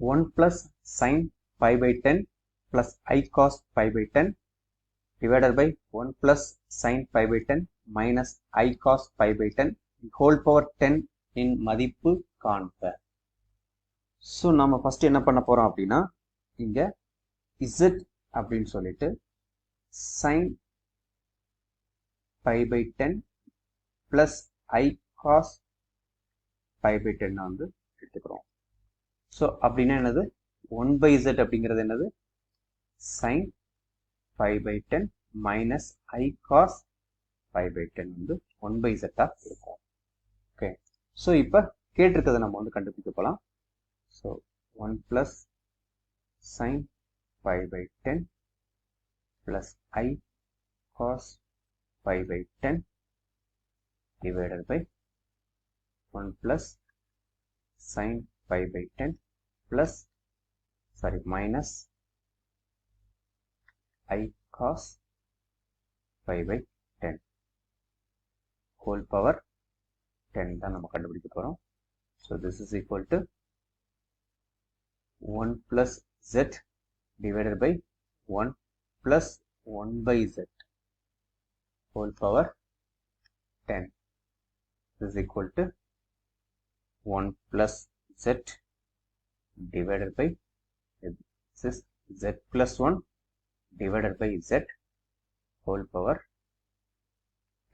One plus sine pi by ten plus i cos pi by ten divided by 1 plus sin pi by 10 minus i cos pi by 10 whole power 10 இன் மதிப்பு காண்க. So நம்ம first என்ன பண்ண போகிறோம் அப்படின்னா இங்கே இசட் அப்படின்னு சொல்லிட்டு sine pi by 10 plus i cos pi by 10 வந்து எடுத்துக்கிறோம். ஸோ அப்படின்னா என்னது? ஒன் பை இசட் அப்படிங்கிறது என்னது? Sine five pi ten minus i cos five pi ten வந்து ஒன் பை இசட்டாக இருக்கும். ஓகே ஸோ இப்போ கேட்டிருக்கிறத நம்ம வந்து கண்டுபிடிக்க போகலாம் so one plus sine five pi ten plus i cos five pi ten divided by one plus sine 5 by 10 plus sorry minus i cos 5 by 10 whole power 10 தான் நம்ம கண்டுபிடிக்க போகிறோம் this. This is equal to one plus Z divided by 1 plus 1 one by whole power 10 this is equal to 1 plus z divided by this is z plus 1 divided by z whole power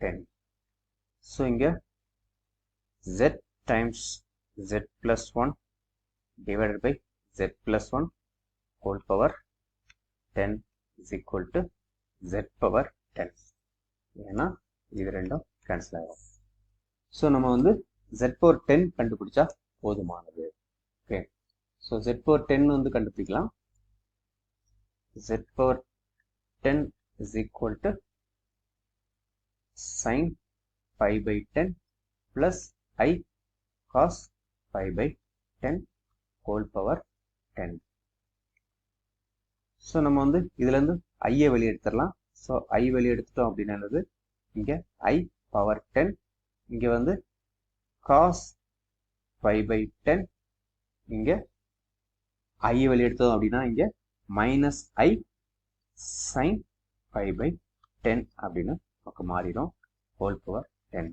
10. So இங்க z times z plus 1 divided by z plus 1 whole power 10 is equal to z power 10. ஏன்னா இது ரெண்டும் cancel ஆகும் so நம்ம வந்து z power 10 கண்டுபிடிச்சா போதுமானது. Okay so Z power ten வந்து கண்டுபிடிக்கலாம். Z power 10 is equal to sin pi by 10 plus i cos pi by 10 whole power 10 so நம்ம வந்து இதுலேருந்து ஐயை வெளியே எடுத்துடலாம் ஸோ ஐ வெளியே எடுத்துட்டோம் அப்படின்னா இங்கே ஐ பவர் டென் இங்கே வந்து காஸ் ஃபைவ் பை டென் இங்கே ஐ வழி எடுத்தோம் அப்படின்னா இங்கே minus i sine five pi ten அப்படின்னு நமக்கு மாறிடும். ஹோல் பவர் டென்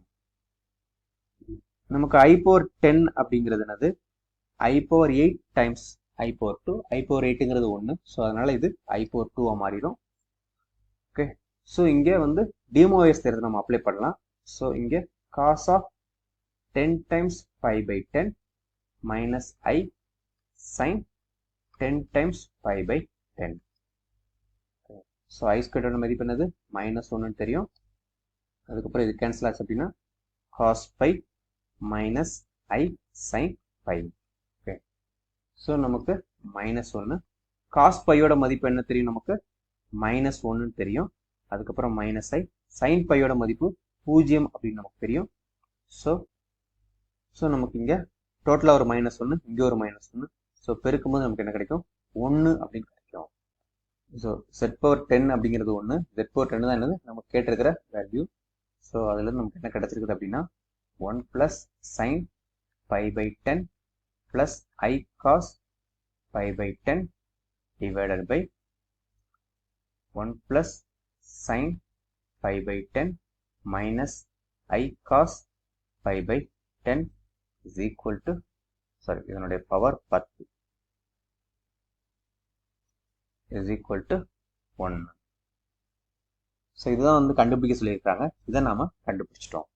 நமக்கு ஐ பவர் டென் அப்படிங்கிறது என்னது? I power eight times i power two i power எயிட்டுங்கிறது ஒன்று ஸோ அதனால இது ஐ பவர் டூவாக மாறிடும். ஓகே ஸோ இங்கே வந்து டிமோஎஸ் தேர்தல் நம்ம அப்ளை பண்ணலாம். ஸோ இங்கே cos of ten times five pi ten minus i sine ten times five pi ten so i ஸ்கொயரோட மதிப்பு என்னது? மைனஸ் ஒன்றுன்னு தெரியும். அதுக்கப்புறம் இது கேன்சல் ஆச்சு அப்படின்னா cos pi minus i sine pi okay so நமக்கு மைனஸ் ஒன்று காஸ் பையோட மதிப்பு என்ன தெரியும் நமக்கு? மைனஸ் ஒன்றுன்னு தெரியும். அதுக்கப்புறம் மைனஸ் ஐ சைன் பையோட மதிப்பு பூஜ்ஜியம் அப்படின்னு நமக்கு தெரியும். ஸோ ஸோ நமக்கு இங்கே டோட்டலாக ஒரு மைனஸ் ஒன்று இங்கே ஒரு மைனஸ் ஒன்று ஸோ பெருக்கும்போது நமக்கு என்ன கிடைக்கும்? ஒன்று அப்படின்னு கிடைக்கும். ஸோ செட் பவர் டென் அப்படிங்கிறது ஒன்று செட் பவர் டென் தான் என்னது? நம்ம கேட்டிருக்கிற வேல்யூ ஸோ அதுலேருந்து நமக்கு என்ன கிடைச்சிருக்குது அப்படின்னா one plus sine pi by ten plus i cos pi by ten divided by one plus sine pi by ten minus i cos pi by ten is equal to sorry இதனுடைய power பத்து. Is equal to one so இதுதான் வந்து கண்டுபிடிக்க சொல்லியிருக்காங்க இதை நாம கண்டுபிடிச்சிட்டோம்.